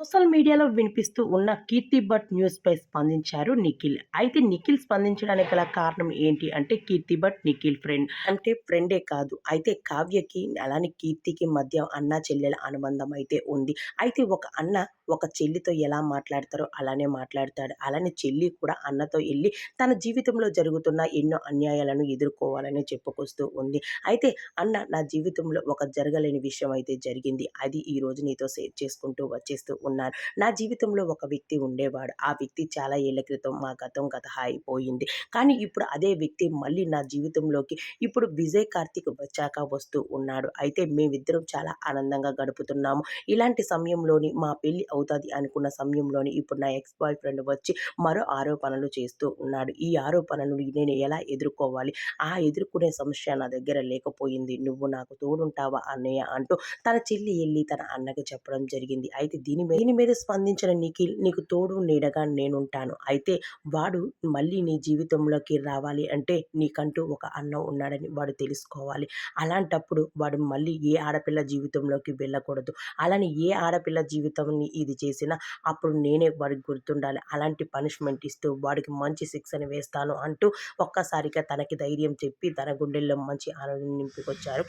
Social మీడియాలో వినిపిస్తూ ఉన్న కీర్తి భట్ న్యూస్పై స్పందించారు నిఖిల్. అయితే నిఖిల్ స్పందించడానికి గల కారణం ఏంటి అంటే కీర్తి భట్ నిఖిల్ ఫ్రెండ్. అంటే ఫ్రెండే కాదు. అయితే కావ్యకి అలానే కీర్తికి మధ్య అన్న చెల్లెల అనుబంధం అయితే ఉంది. అయితే ఒక అన్న ఒక చెల్లితో ఎలా మాట్లాడతారో అలానే మాట్లాడతాడు. అలానే చెల్లి కూడా అన్నతో వెళ్ళి తన జీవితంలో జరుగుతున్న ఎన్నో అన్యాయాలను ఎదుర్కోవాలని చెప్పుకొస్తూ ఉంది. అయితే అన్న నా జీవితంలో ఒక జరగలేని విషయం అయితే జరిగింది. అది ఈ రోజు నీతో షేర్ చేసుకుంటూ వచ్చేస్తూ ఉన్నాను. నా జీవితంలో ఒక వ్యక్తి ఉండేవాడు. ఆ వ్యక్తి చాలా ఏళ్ళ క్రితం మా గతం గత అయిపోయింది. కానీ ఇప్పుడు అదే వ్యక్తి మళ్ళీ నా జీవితంలోకి ఇప్పుడు విజయ్ కార్తిక్ వచ్చాక వస్తూ ఉన్నాడు. అయితే మేమిద్దరం చాలా ఆనందంగా గడుపుతున్నాము. ఇలాంటి సమయంలోని మా పెళ్ళి అవుతుంది అనుకున్న సమయంలోని ఇప్పుడు నా ఎక్స్ బాయ్ ఫ్రెండ్ వచ్చి మరో ఆరోపణలు చేస్తూ ఉన్నాడు. ఈ ఆరోపణలు నేను ఎలా ఎదుర్కోవాలి? ఆ ఎదుర్కొనే సమస్య నా దగ్గర లేకపోయింది. నువ్వు నాకు తోడుంటావా అన్నయ్య అంటూ తన చెల్లి వెళ్ళి తన అన్నకి చెప్పడం జరిగింది. అయితే దీని మీద దీని మీద స్పందించిన నిఖిల్ నీకు తోడు నీడగా నేనుంటాను. అయితే వాడు మళ్ళీ నీ జీవితంలోకి రావాలి అంటే నీకంటూ ఒక అన్న ఉన్నాడని వాడు తెలుసుకోవాలి. అలాంటప్పుడు వాడు మళ్ళీ ఏ ఆడపిల్ల జీవితంలోకి వెళ్ళకూడదు. అలానే ఏ ఆడపిల్ల జీవితంని ఇది చేసినా అప్పుడు నేనే వాడికి గుర్తుండాలి. అలాంటి పనిష్మెంట్ ఇస్తూ వాడికి మంచి శిక్షణ వేస్తాను అంటూ ఒక్కసారిగా తనకి ధైర్యం చెప్పి తన గుండెల్లో మంచి ఆనందం నింపుకొచ్చారు